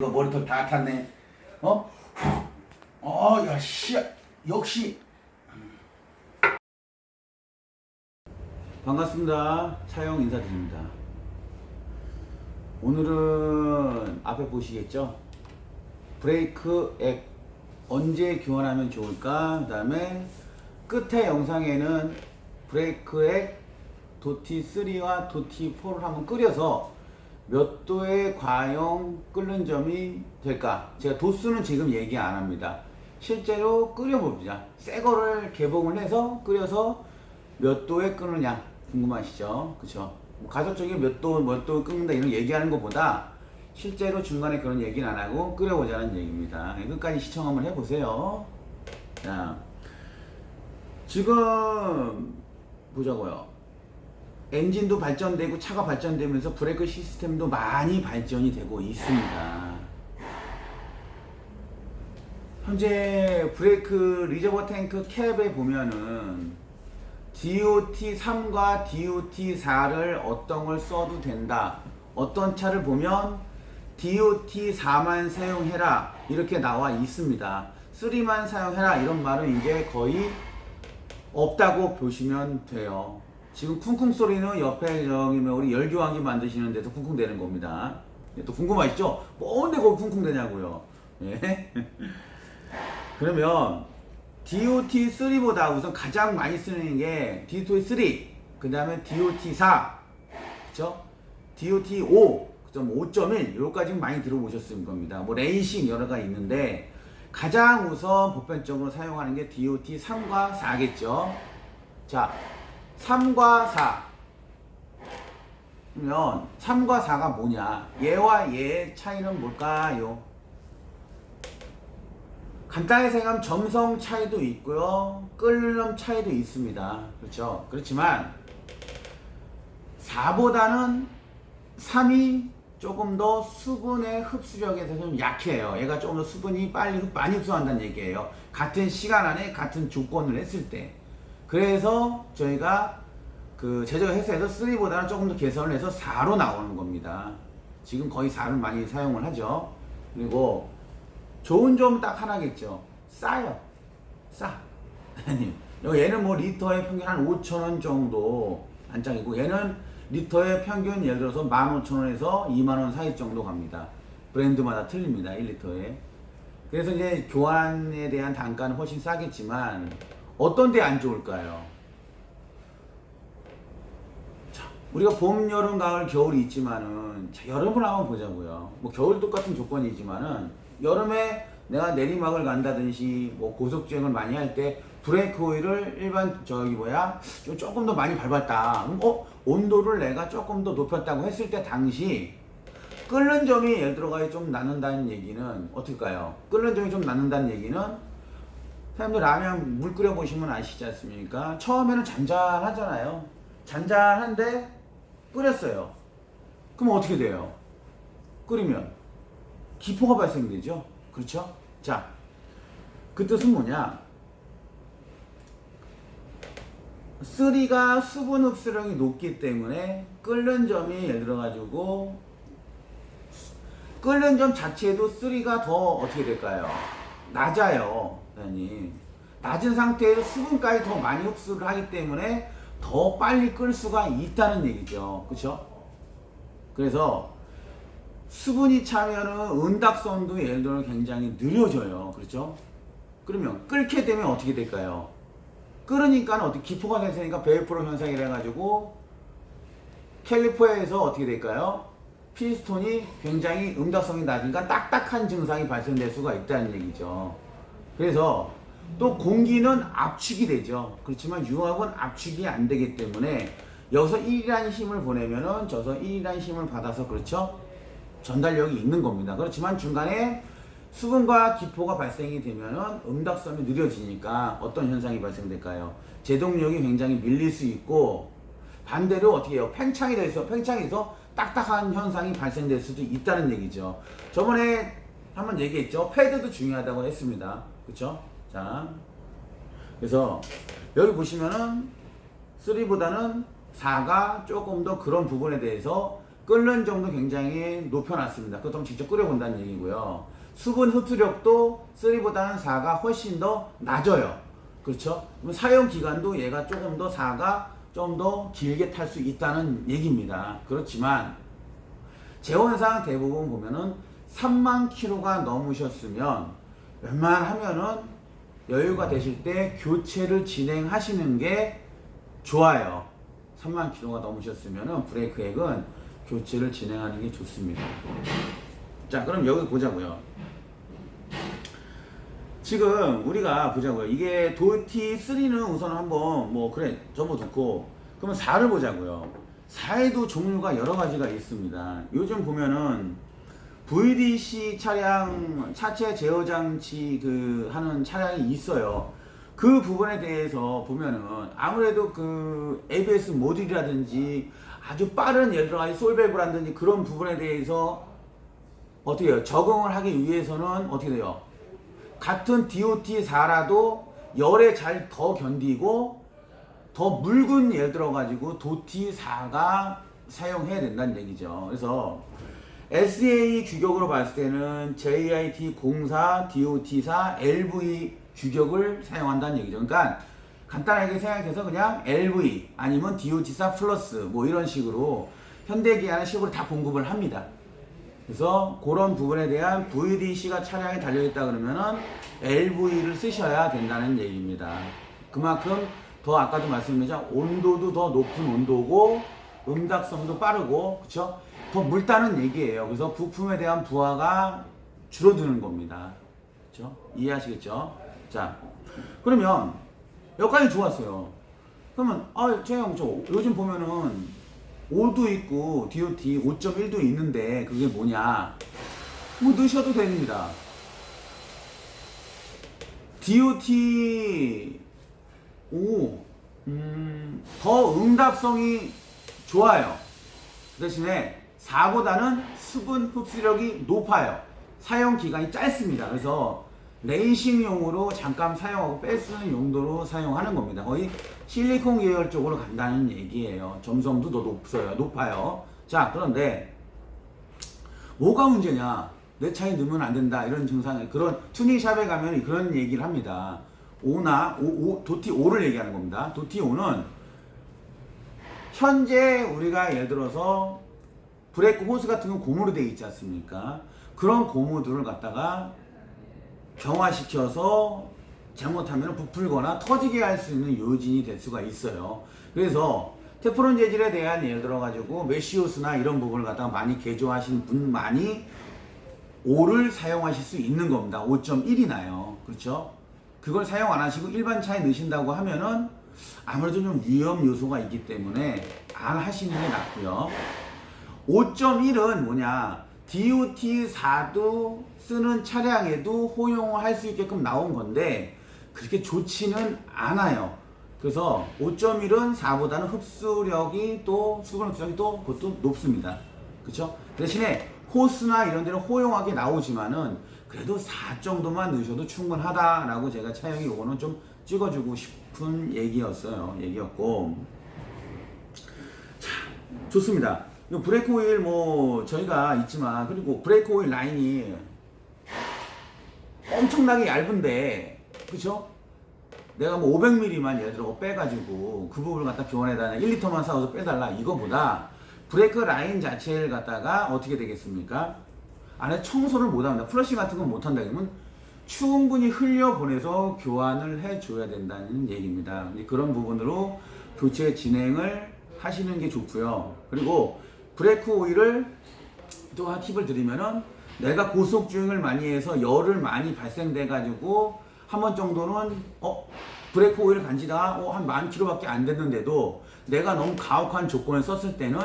이거 머리털 다 탔네. 어? 어, 야, 씨, 역시. 반갑습니다. 차영 인사드립니다. 오늘은 앞에 보시겠죠? 브레이크 액 언제 교환하면 좋을까? 그 다음에 끝에 영상에는 브레이크 액 도티 3와 도티 4를 한번 끓여서 몇 도의 과용 끓는 점이 될까? 제가 도수는 지금 얘기 안 합니다. 실제로 끓여봅니다. 새 거를 개봉을 해서 끓여서 몇 도에 끓느냐 궁금하시죠? 그쵸? 뭐 가급적인 몇 도, 몇도 끓는다 이런 얘기하는 것보다 실제로 중간에 그런 얘기는 안 하고 끓여보자는 얘기입니다. 끝까지 시청 한번 해보세요. 자, 지금 보자고요. 엔진도 발전되고 차가 발전되면서 브레이크 시스템도 많이 발전이 되고 있습니다. 현재 브레이크 리저버 탱크 캡에 보면은 DOT3과 DOT4를 어떤 걸 써도 된다. 어떤 차를 보면 DOT4만 사용해라. 이렇게 나와 있습니다. 3만 사용해라. 이런 말은 이제 거의 없다고 보시면 돼요. 지금 쿵쿵 소리는 옆에 저기 뭐 우리 열교환기 만드시는 데서 쿵쿵 대는 겁니다. 예, 또 궁금하시죠? 뭔데 거기 쿵쿵 대냐고요. 예. 그러면 DOT3보다 우선 가장 많이 쓰는 게 DOT3, 그 다음에 DOT4, 그쵸? DOT5, 그점 5.1, 요까지 많이 들어보셨을 겁니다. 뭐 레이싱 여러 가지 있는데 가장 우선 보편적으로 사용하는 게 DOT3과 4겠죠. 자, 3과 4. 그러면 3과 4가 뭐냐? 얘와 얘의 차이는 뭘까요? 간단히 생각하면 점성 차이도 있고요. 끓는 차이도 있습니다. 그렇죠? 그렇지만 4보다는 3이 조금 더 수분의 흡수력에서 좀 약해요. 얘가 조금 더 수분이 빨리 흡- 많이 흡수한다는 얘기예요. 같은 시간 안에 같은 조건을 했을 때. 그래서 저희가 그 제조 회사에서 3보다는 조금 더 개선을 해서 4로 나오는 겁니다. 지금 거의 4를 많이 사용을 하죠. 그리고 좋은 점은 딱 하나겠죠. 싸요. 싸. 얘는 뭐 리터에 평균 한 5천원 정도 안짝이고 얘는 리터에 평균 예를 들어서 15,000원에서 2만원 사이 정도 갑니다. 브랜드마다 틀립니다. 1리터에. 그래서 이제 교환에 대한 단가는 훨씬 싸겠지만 어떤 데 안 좋을까요? 자, 우리가 봄, 여름, 가을, 겨울이 있지만은 자, 여름을 한번 보자고요. 뭐 겨울 똑같은 조건이지만은 여름에 내가 내리막을 간다든지 뭐 고속 주행을 많이 할 때 브레이크 오일을 일반 저기 뭐야 좀 조금 더 많이 밟았다. 어 온도를 내가 조금 더 높였다고 했을 때 당시 끓는 점이 예를 들어가 좀 나는다는 얘기는 어떨까요? 끓는 점이 좀 나는다는 얘기는 사람들 라면 물 끓여 보시면 아시지 않습니까? 처음에는 잔잔하잖아요. 잔잔한데 끓였어요. 그럼 어떻게 돼요? 끓이면 기포가 발생되죠. 그렇죠? 자, 그 뜻은 뭐냐? 쓰리가 수분 흡수력이 높기 때문에 끓는 점이 예를 들어 가지고 끓는 점 자체도 쓰리가 더 어떻게 될까요? 낮아요. 아니 낮은 상태에서 수분까지 더 많이 흡수를 하기 때문에 더 빨리 끓 수가 있다는 얘기죠. 그렇죠? 그래서 수분이 차면은 은닥선도 예를 들어 굉장히 느려져요. 그렇죠? 그러면 끓게 되면 어떻게 될까요? 끓으니까 어떻게 기포가 생기니까 베이프로 현상이라 가지고 캘리퍼에서 어떻게 될까요? 피스톤이 굉장히 응답성이 낮으니까 딱딱한 증상이 발생될 수가 있다는 얘기죠. 그래서 또 공기는 압축이 되죠. 그렇지만 유압은 압축이 안 되기 때문에 여기서 1이라는 힘을 보내면은 저서 1이라는 힘을 받아서 그렇죠? 전달력이 있는 겁니다. 그렇지만 중간에 수분과 기포가 발생이 되면은 응답성이 느려지니까 어떤 현상이 발생될까요? 제동력이 굉장히 밀릴 수 있고 반대로 어떻게 해요? 팽창이 돼서 팽창해서 딱딱한 현상이 발생될 수도 있다는 얘기죠. 저번에 한번 얘기했죠. 패드도 중요하다고 했습니다. 그렇죠? 자, 그래서 여기 보시면은 3보다는 4가 조금 더 그런 부분에 대해서 끓는 정도 굉장히 높여놨습니다. 그것도 직접 끓여본다는 얘기고요. 수분 흡수력도 3보다는 4가 훨씬 더 낮아요. 그렇죠? 그럼 사용 기간도 얘가 조금 더 4가 좀 더 길게 탈 수 있다는 얘기입니다. 그렇지만 재원상 대부분 보면은 3만 킬로가 넘으셨으면 웬만하면은 여유가 되실 때 교체를 진행하시는 게 좋아요. 3만 킬로가 넘으셨으면은 브레이크액은 교체를 진행하는 게 좋습니다. 자, 그럼 여기 보자고요. 지금 우리가 보자고요. 이게 도티 3는 우선 한번 뭐 그래 접어놓고 그러면 4를 보자고요. 4에도 종류가 여러 가지가 있습니다. 요즘 보면은 VDC 차량 차체 제어 장치 그 하는 차량이 있어요. 그 부분에 대해서 보면은 아무래도 그 ABS 모듈이라든지 아주 빠른 예를 들어 솔밸브라든지 그런 부분에 대해서 어떻게 해요? 적응을 하기 위해서는 어떻게 돼요? 같은 DOT4라도 열에 잘 더 견디고 더 묽은 예를 들어 가지고 도T4가 사용해야 된다는 얘기죠. 그래서 SAE 규격으로 봤을 때는 JIT 04, DOT4, LV 규격을 사용한다는 얘기죠. 그러니까 간단하게 생각해서 그냥 LV 아니면 DOT4 플러스 뭐 이런 식으로 현대기아는 식으로 다 공급을 합니다. 그래서 그런 부분에 대한 VDC가 차량에 달려있다 그러면은 LV를 쓰셔야 된다는 얘기입니다. 그만큼 더 아까도 말씀드렸죠. 온도도 더 높은 온도고 응답성도 빠르고 그쵸? 더 묽다는 얘기예요. 그래서 부품에 대한 부하가 줄어드는 겁니다. 그쵸? 이해하시겠죠? 자, 그러면 여기까지 좋았어요. 그러면 아, 제형 저 요즘 보면은 5도 있고 DOT 5.1도 있는데 그게 뭐냐? 뭐 넣으셔도 됩니다. DOT 5, 음, 더 응답성이 좋아요. 그 대신에 4보다는 수분 흡수력이 높아요. 사용 기간이 짧습니다. 그래서 레이싱용으로 잠깐 사용하고 빼쓰는 용도로 사용하는 겁니다. 거의 실리콘 계열 쪽으로 간다는 얘기예요. 점성도 더 높아요. 높아요. 자, 그런데 뭐가 문제냐? 내 차에 넣으면 안 된다. 이런 증상, 그런 투닝샵에 가면 그런 얘기를 합니다. 5나, 5, 5, 도티 5를 얘기하는 겁니다. 도티 5는 현재 우리가 예를 들어서 브레이크 호스 같은 건 고무로 되어 있지 않습니까? 그런 고무들을 갖다가 경화시켜서 잘못하면 부풀거나 터지게 할 수 있는 요진이 될 수가 있어요. 그래서 테프론 재질에 대한 예를 들어 가지고 메시오스나 이런 부분을 갖다가 많이 개조하신 분만이 5를 사용하실 수 있는 겁니다. 5.1이 나요. 그렇죠? 그걸 사용 안 하시고 일반 차에 넣으신다고 하면은 아무래도 좀 위험 요소가 있기 때문에 안 하시는 게 낫고요. 5.1은 뭐냐? DOT4도 쓰는 차량에도 호용할 수 있게끔 나온 건데 그렇게 좋지는 않아요. 그래서 5.1은 4보다는 흡수력이 또 수분 흡수력이 또 그것도 높습니다. 그렇죠? 대신에 호스나 이런 데는 호용하게 나오지만은 그래도 4 정도만 넣으셔도 충분하다라고 제가 차영이 요거는 좀 찍어주고 싶은 얘기였어요. 얘기였고 자 좋습니다. 이 브레이크 오일 뭐 저희가 있지만 그리고 브레이크 오일 라인이 엄청나게 얇은데 그쵸? 내가 뭐 500ml만 예를 들어 빼가지고 그 부분을 갖다 교환해달라 1리터만 사서 빼달라 이거보다 브레이크 라인 자체를 갖다가 어떻게 되겠습니까? 안에 청소를 못합니다. 플러시 같은 건 못한다 그러면 충분히 흘려보내서 교환을 해줘야 된다는 얘기입니다. 그런 부분으로 교체 진행을 하시는 게 좋고요. 그리고 브레이크 오일을 또 한 팁을 드리면은 내가 고속 주행을 많이 해서 열을 많이 발생돼 가지고 한 번 정도는 어 브레이크 오일 간지가 어, 한만 킬로밖에 안 됐는데도 내가 너무 가혹한 조건을 썼을 때는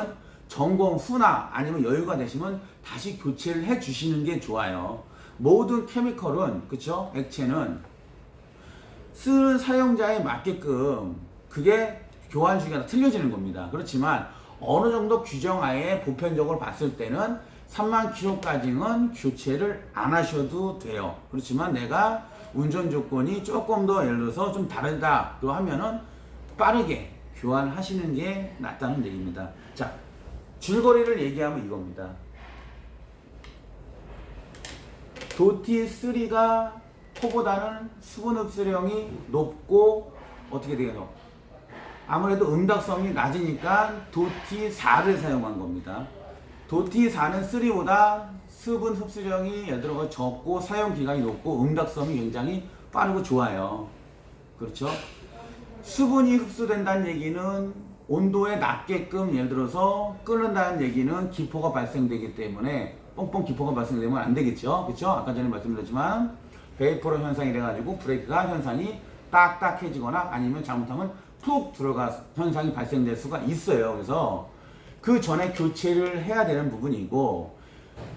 점검 후나 아니면 여유가 되시면 다시 교체를 해 주시는 게 좋아요. 모든 케미컬은 그쵸 액체는 쓰는 사용자에 맞게끔 그게 교환 주기가 틀려지는 겁니다. 그렇지만 어느 정도 규정하에 보편적으로 봤을 때는 3만 킬로까지는 교체를 안 하셔도 돼요. 그렇지만 내가 운전 조건이 조금 더 예를 들어서 좀 다르다고 하면은 빠르게 교환하시는 게 낫다는 얘기입니다. 자, 줄거리를 얘기하면 이겁니다. 도티 3가 포보다는 수분 흡수량이 높고 어떻게 되요? 아무래도 응답성이 낮으니까 도티 4를 사용한 겁니다. 도티 4는 3보다 수분 흡수량이 예를 들어 적고 사용 기간이 높고 응답성이 굉장히 빠르고 좋아요. 그렇죠? 수분이 흡수된다는 얘기는 온도에 낮게끔 예를 들어서 끓는다는 얘기는 기포가 발생되기 때문에 뻥뻥 기포가 발생되면 안 되겠죠. 그렇죠? 아까 전에 말씀드렸지만 베이퍼로 현상이 돼가지고 브레이크가 현상이 딱딱해지거나 아니면 잘못하면 푹 들어가 현상이 발생될 수가 있어요. 그래서 그 전에 교체를 해야 되는 부분이고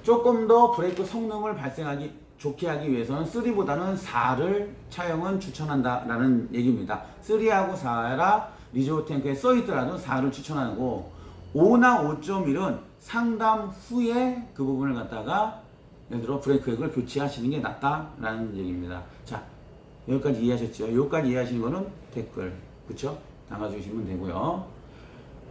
조금 더 브레이크 성능을 발생하기 좋게 하기 위해서는 3보다는 4를 차용은 추천한다라는 얘기입니다. 3하고 4라 리조어 탱크에 써 있더라도 4를 추천하고 5나 5.1은 상담 후에 그 부분을 갖다가 예를 들어 브레이크 액을 교체하시는 게 낫다라는 얘기입니다. 자 여기까지 이해하셨죠? 여기까지 이해하시는 거는 댓글 그쵸? 남아주시면 되고요.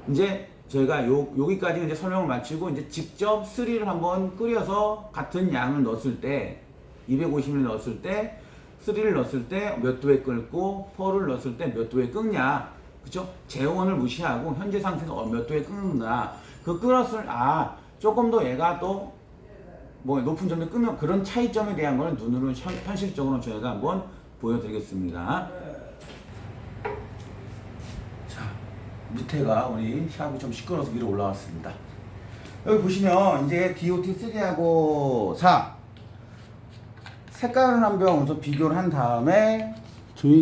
이제 저희가 요, 여기까지 이제 설명을 마치고 이제 직접 3를 한번 끓여서 같은 양을 넣었을 때 250ml 넣었을 때 3를 넣었을 때 몇 도에 끓고 4를 넣었을 때 몇 도에 끓냐 그쵸? 재원을 무시하고 현재 상태는 어, 몇 도에 끓는다 그 끓었을 아 조금 더 얘가 또 뭐 높은 점에 끄면 그런 차이점에 대한 거는 눈으로 현, 현실적으로 저희가 한번 보여드리겠습니다. 밑에가 우리 샵이 좀 시끄러워서 위로 올라왔습니다. 여기 보시면 이제 DOT3하고 4 색깔을 한번 우선 비교를 한 다음에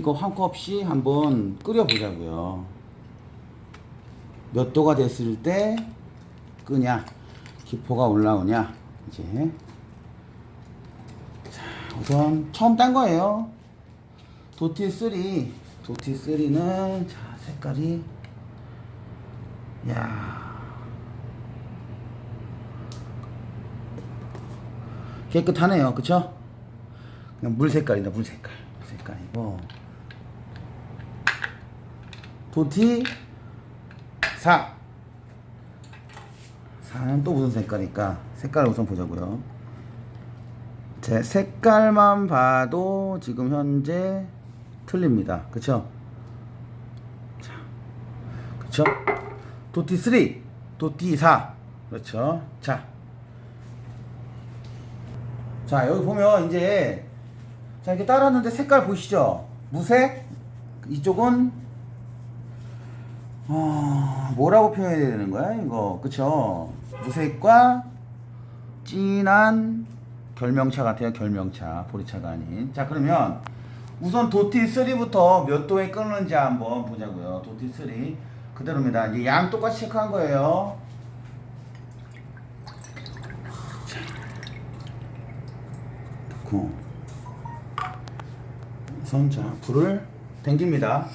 거한 컵씩 한번 끓여 보자고요. 몇 도가 됐을 때 끄냐, 기포가 올라오냐, 이제. 자, 우선 처음 딴 거예요. 도티 3, 도티 3는 자 색깔이 야 깨끗하네요, 그쵸? 그냥 물 색깔이다, 물 색깔, 물 색깔이고 도티 4 4는 또 무슨 색깔일까? 색깔을 우선 보자고요. 제 색깔만 봐도 지금 현재 틀립니다. 그쵸? 자, 그쵸? 도티 3, 도티 4. 그렇죠? 자. 자, 여기 보면 이제 자, 이렇게 따랐는데 색깔 보이시죠? 무색? 이쪽은 어, 뭐라고 표현해야 되는 거야, 이거? 그쵸? 무색과 진한 결명차 같아요, 결명차. 보리차가 아닌. 자, 그러면 우선 도티 3부터 몇 도에 끓는지 한번 보자고요. 도티 3. 그대로입니다. 이제 양 똑같이 체크한 거예요. 자, 넣고. 우선 자, 불을 당깁니다.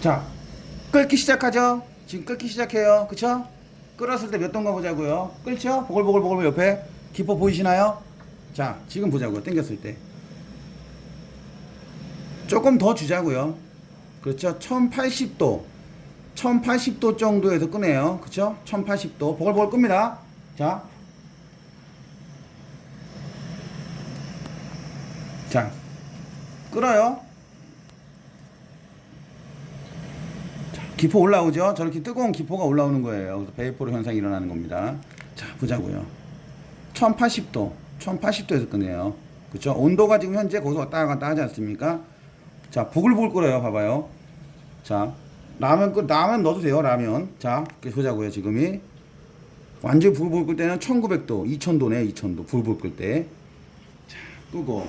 자, 끓기 시작하죠? 지금 끓기 시작해요. 그쵸? 끓었을 때 몇 동가 보자고요. 끓죠? 보글보글보글 옆에. 기포 보이시나요? 자, 지금 보자고요. 땡겼을 때. 조금 더 주자고요. 그렇죠? 1080도. 1080도 정도에서 끄네요. 그쵸? 1080도. 보글보글 끕니다. 자. 자. 끓어요. 기포 올라오죠? 저렇게 뜨거운 기포가 올라오는 거예요. 그래서 베이포르 현상이 일어나는 겁니다. 자, 보자고요. 1080도, 1080도에서 끄네요. 그쵸? 온도가 지금 현재 거기서 왔다 갔다 하지 않습니까? 자, 부글부글 끓어요. 봐봐요. 자, 라면 끓, 라면 넣어도 돼요. 라면. 자, 보자고요. 지금이. 완전히 부글부글 끓 때는 1900도, 2000도네. 2000도. 부글부글 끓 때. 자, 끄고.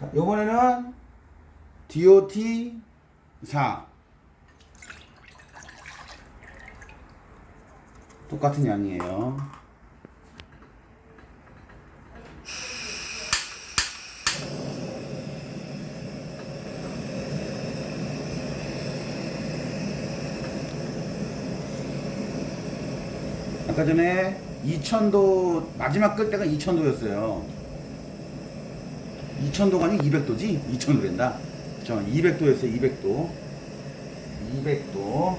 자, 요번에는 DOT 4 똑같은 양이에요. 아까 전에 2000도 마지막 끌 때가 2000도였어요. 2000도가 아니고 200도지? 2000도 된다. 저 200도였어요. 200도. 200도.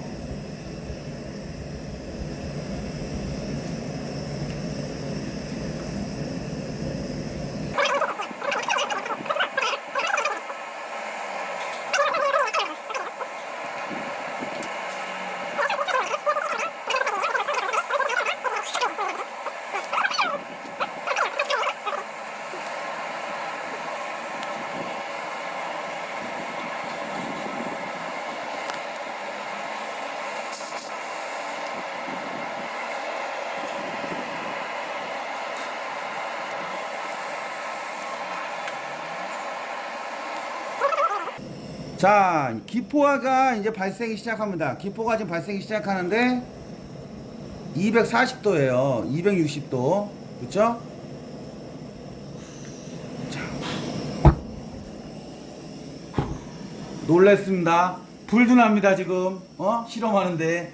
자, 기포화가 이제 발생이 시작합니다. 기포가 지금 발생이 시작하는데 240도예요. 260도. 그렇죠? 자. 놀랬습니다. 불도 납니다, 지금. 어? 실험하는데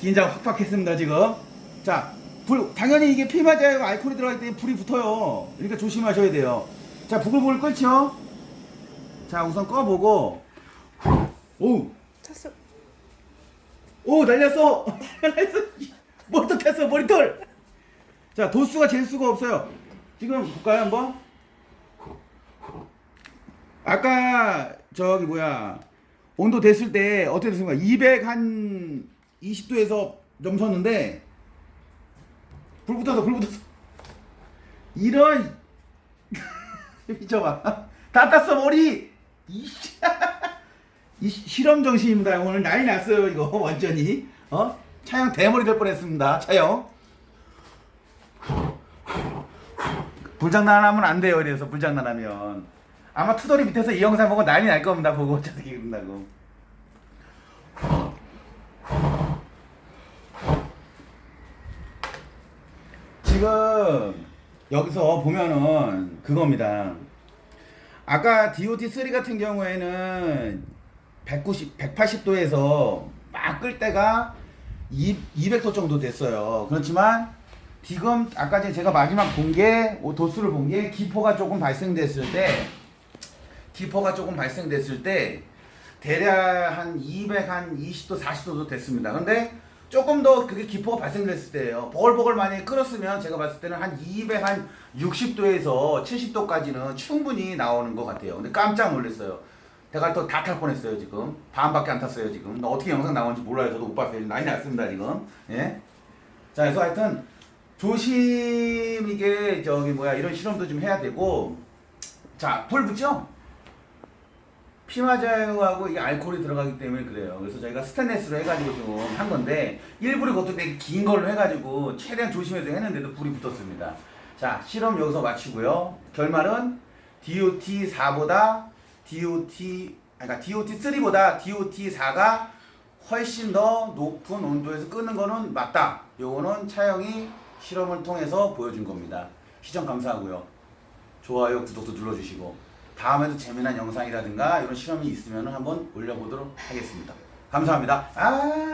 긴장 확 했습니다, 지금. 자, 불 당연히 이게 피 맞아요. 알코올이 들어가기 때문에 불이 붙어요. 그러니까 조심하셔야 돼요. 자, 부글부글 끓죠? 자, 우선 꺼보고 오, 찼어. 오 날렸어, 날렸어. 머리털 탔어, 머리털. 자, 도수가 잴 수가 없어요. 지금 볼까요 한번? 아까 저기 뭐야 온도 됐을 때 어떻게 됐습니까? 200 한 20도에서 넘쳤는데 불 붙었어, 불 붙었어. 이런 미쳐봐. 다 땄어 머리. 이씨. 이 시- 실험 정신입니다. 오늘 난리 났어요 이거 완전히. 어? 차영 대머리 될 뻔했습니다. 차영. 불장난하면 안 돼요. 이래서 불장난하면 아마 투덜이 밑에서 이 영상 보고 난리 날 겁니다. 보고 어떻게 그런다고. 지금 여기서 보면은 그겁니다. 아까 DOT3 같은 경우에는 190, 180도에서 막 끌 때가 200도 정도 됐어요. 그렇지만 지금 아까 제가 마지막 본 게 도수를 본 게 기포가 조금 발생됐을 때 기포가 조금 발생됐을 때 대략 한 200, 한 20도, 40도도 됐습니다. 근데 조금 더 그게 기포가 발생됐을 때예요. 버글버글 많이 끓었으면 제가 봤을 때는 한 200, 한 60도에서 70도까지는 충분히 나오는 것 같아요. 근데 깜짝 놀랐어요. 내가 또다 탈 뻔했어요 지금. 반밖에 안 탔어요 지금. 나 어떻게 영상 나오는지 몰라요. 저도 못 봤어요. 난리 났습니다 지금. 예. 자, 그래서 하여튼 조심 이게 저기 뭐야 이런 실험도 좀 해야 되고 자, 불 붙죠? 피마자유하고 이 알코올이 들어가기 때문에 그래요. 그래서 저희가 스테인레스로 해가지고 좀 한 건데 일부러 그것도 되게 긴 걸로 해가지고 최대한 조심해서 했는데도 불이 붙었습니다. 자 실험 여기서 마치고요. 결말은 DOT 4보다 DOT 그러니까 DOT 3보다 DOT 4가 훨씬 더 높은 온도에서 끄는 거는 맞다. 요거는 차영이 실험을 통해서 보여준 겁니다. 시청 감사하고요. 좋아요, 구독도 눌러주시고 다음에도 재미난 영상이라든가 이런 실험이 있으면 한번 올려보도록 하겠습니다. 감사합니다. 아.